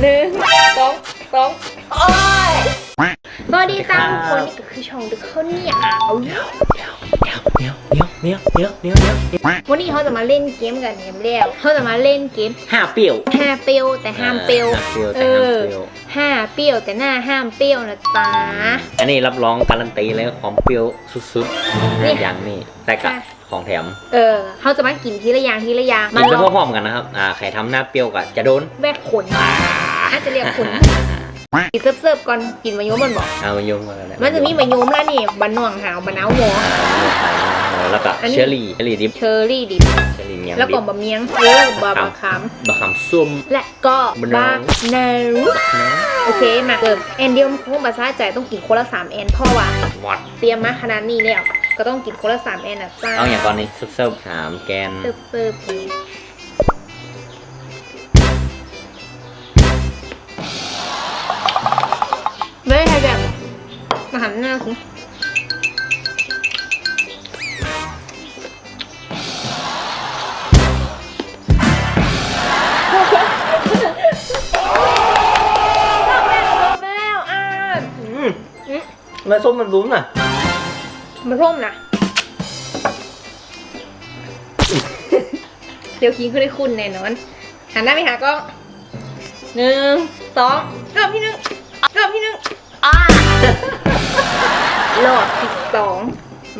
หนึ่งสองสองโอ้ยสวัสดีจ้าทุกคนนี่ก็คือช่องดึกข้าวเหนียวเดี๋ยวเดี๋ยวเดี๋ยวเดี๋ยวเดี๋ยวเดี๋ยวเดี๋ยวเดี๋ยววันนี้เขาจะมาเล่นเกมกันเนี่ยแล้วเขาจะมาเล่นเกมห้าเปรี้ยวห้าเปรี้ยวแต่ห้ามเปรี้ยวห้าเปรี้ยวเอแต่ห้ามอเปรี้ยวห้าเปรี้ยวแต่หน้าห้ามเปรี้ยวนะจ๊ะอันนี้รับรองการันตีเลยความเปรี้ยวสุดนี่ๆอย่างนี้แต่กับค่ะ ของแถมเออเขาจะมากินทีละอย่างทีละอย่างกินไปลองพร้อมๆกันนะครับอ่าใครทำหน้าเปรี้ยวกับจะโดนแวกขนอาจจะเรียกขนกินเสิร์ฟๆก่อนกินมะยมมันบอกเอามาโยงมาแล้วมันจะมีมะยมแล้วนี่บันน่วงหาวบันนาวหมอแล้วก็อันนี้เชอรี่เชอรี่ดิบเชอร์รี่ดิบเชอรี่เมียงแล้วดิก็บบะเมียงแล้วก็บะบะขามบะขามส้มและก็มะบะนาวนาวนะโอเคมาเริ่มแอนเดียวมันคงภาษาใจต้องกินคนละสามแอนเพราะว่าวัดเตรียมมาขนาดนี้แล้ว ก็ต้องกินคนละสามแอนนะจ้าเอาอย่างตอนนี้เซิร์ฟๆสามแกนเสิร์ฟเสิร์ฟนี่ไม่ได้ใครแบบมาหันหน้าคุณแล้วอะอืมแล้วส้มมันลุ้นอะ มาร่มนะ เดี๋ยวคิงขึ้นได้คุณแน่นอน หันหน้าไปหากล้องหนึ่งสองรอบที่หนึ่งรอบที่หนึ่งอ่ารอบที่สอง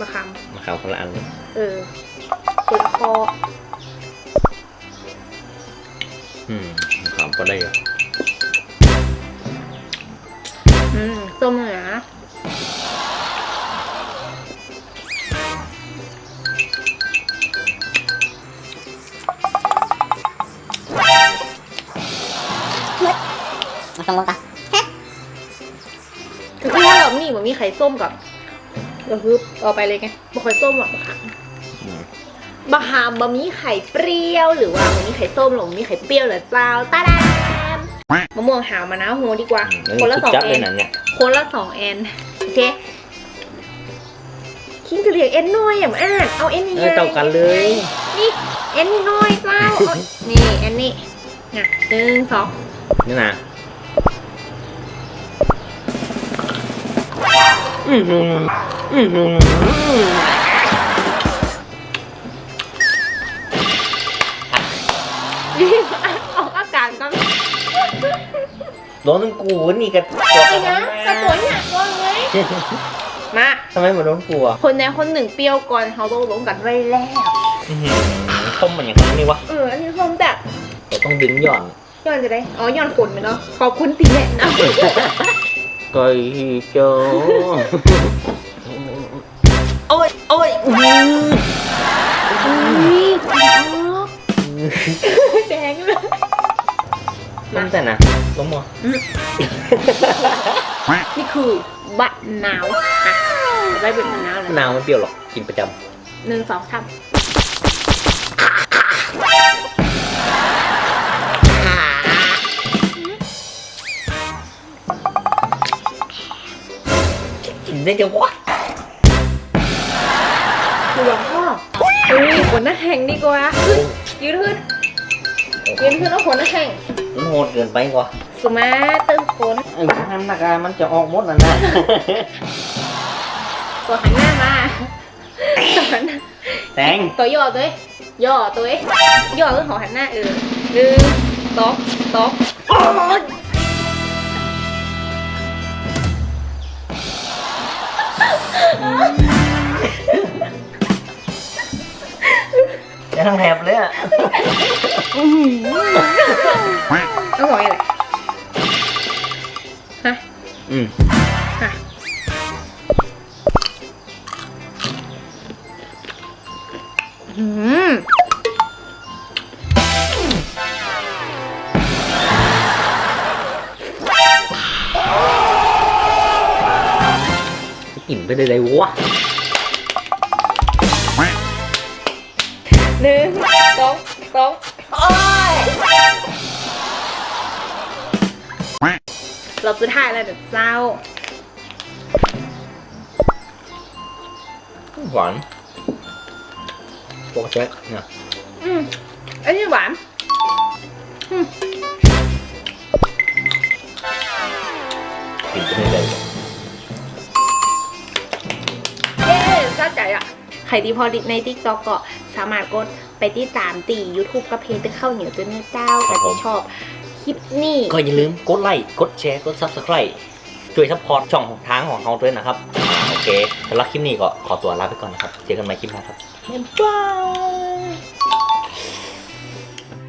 มาคมาข่าวคนละอันเลยำเออคนละคออืมมาข่าวก็ได้อยู่อืมส้มเหนือ งลงกันคือถ้ารอบนี้มันมีไข่ส้มกับก็คือเอาไปเลยไงบะไข่ส้มหรอกบะขามอืมบะขามบะมีไข่เปรี้ยว หรือว่าบะมีไข่ส้มหรือบ่มีไข่เปรี้ยวเหรือเปล่าตาดามมะม่วงหาวมะนาวโฮดีกว่าเออคนละสองจัดแอเลยนนะเนี่ยคนละสองแอนโอเคคิงจะเรียกเอ็นน้อยอย่างอ่านเอาเอ็นเอใหญ่อเต่ากันเลย นี่เอ็นน้อยเจ้าเอานี่เอ็นนี่น่ะหนึ่งสองนี่นะ อืมอืมอืมอืมรีบออกอาการก่อนโดนทั้งกูนี่กันตัวไอ้นะกระตัวเนี่ยก่อนเลยมาทำไมมาโดนกูอะคนใดคนหนึ่งเปรี้ยวก่อนเขาต้องลงกันไว้แล้วอื้อหือส้มมันอย่างนี้วะเออ อันนี้ส้มแบบเราต้องดึงหย่อน ย้อนจะได้ อ๋อย้อนขนไปเนาะขอบคุณตีแหละนะ ไก่โจโอ้ยโอ้ยอืออุ้ยแดงเลยล้มแต่นะล้มหรอนี่คือบะนาวอะได้เป็นมะนาวเลยมะนาวไม่เปรี้ยวหรอกกินประจหนึ่งสองสามำกินได้จังวะคือหลวงพ่อเฮ้ยขนหน้าแข่งดีกว่าขึ้นยืนขึ้นยืนขึ้นเอาขนหน้าแข่งมันโหดเกินไปกว่าสุมาเติมขนไอ้ทำหน้ากามันจะออกหมดแล้วนะตัวหันหน้ามาตัวหันหน้าแตงตัวย่อตัวเองย่อตัวเองย่อคือเขาหันหน้าเออหนึ่งสองสอง ยังแหบเลยอะต้องบอกอะไรฮะอืมฮะอืม ไปได้เลยวะหนึ่งสองสองโอ้ยเราสุดท้ายแล้วเดี๋ยวเจ้า หวานปกติเนี่ยอืมอันนี้หวาน อะใครที่พอดิในติ๊กต็อกก็สามารถกดไปที่ตามตี YouTube กับเพจตึกข้าวเหนียวจนเนื้อเจ้าแต่ที่ชอบคลิปนี้ๆก็อย่าลืมกดไลค์กดแชร์กด subscribe ช่วยซัพพอร์ตช่องทางของเราด้วยนะครับ โอเคสำหรับคลิปนี้ก็ขอตัวลาไปก่อนนะครับ เจอกันใหม่คลิปหน้าครับบ๊ายบาย